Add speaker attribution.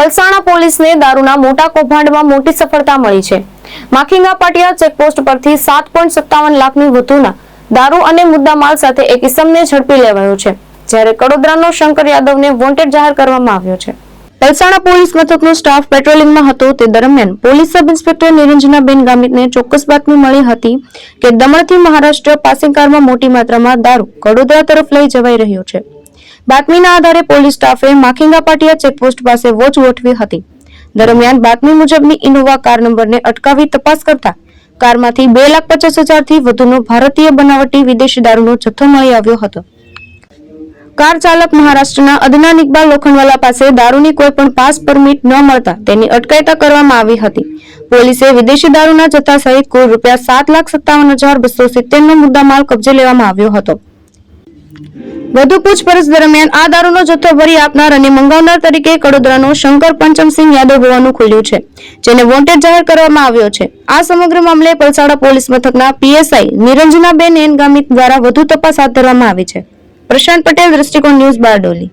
Speaker 1: પલસાણા પોલીસને દારૂના મોટા કૌભાંડમાં મોટી સફળતા મળી છે. માખીંગા પાટિયા ચેકપોસ્ટ પરથી સાત પોઈન્ટ સત્તાવન લાખની વધુના દારૂ અને મુદ્દામાલ સાથે એક ઇસમને ઝડપી લેવાયો છે, જ્યારે કડોદરાનો શંકર યાદવને વોન્ટેડ જાહેર કરવામાં આવ્યો છે. પલસાણા પોલીસ મથકનો સ્ટાફ પેટ્રોલિંગમાં હતો. તે દરમિયાન પોલીસ સબ ઇન્સ્પેક્ટર નિરંજનાબેન ગામિતને ચોક્કસ બાતમી મળી હતી કે દમણથી મહારાષ્ટ્ર પાસિંગ કારમાં મોટી માત્રામાં દારૂ કડોદરા તરફ લઈ જવાઈ રહ્યો છે. બાતમીના આધારે પોલીસ સ્ટાફે માખીંગા પાટિયા ચેકપોસ્ટ પાસે વોચ ગોઠવી હતી. દરમિયાન બાતમી મુજબની ઇનોવા કાર નંબરને અટકાવી તપાસ કરતા કારમાંથી બે લાખ પચાસ હજારથી વધુનો ભારતીય બનાવટી વિદેશી દારૂનો જથ્થો મળી આવ્યો હતો. કાર ચાલક મહારાષ્ટ્રના અદનાન ઇકબાલ લોખંડવાલા પાસે દારૂની કોઈ પણ પાસ પરમિટ ન મળતા તેની અટકાયતા કરવામાં આવી હતી. પોલીસે વિદેશી દારૂના જથ્થા સહિત કુલ રૂપિયા સાત લાખ સત્તાવન હજાર બસો સિત્તેર નો મુદ્દામાલ કબજે લેવામાં આવ્યો હતો. વધુ પૂછપરછ દરમિયાન આ દારૂનો જથ્થો ભરી આપનાર અને મંગાવનાર તરીકે કડોદરાનો શંકર પંચમસિંહ યાદવ હોવાનું ખુલ્યું છે, જેને વોન્ટેડ જાહેર કરવામાં આવ્યો છે. આ સમગ્ર મામલે પલસાડા પોલીસ મથકના પીએસઆઈ નિરંજનાબેન એનગામી દ્વારા વધુ તપાસ હાથ ધરવામાં આવી છે. પ્રશાંત પટેલ, દ્રષ્ટિકોણ ન્યૂઝ બારડોલી.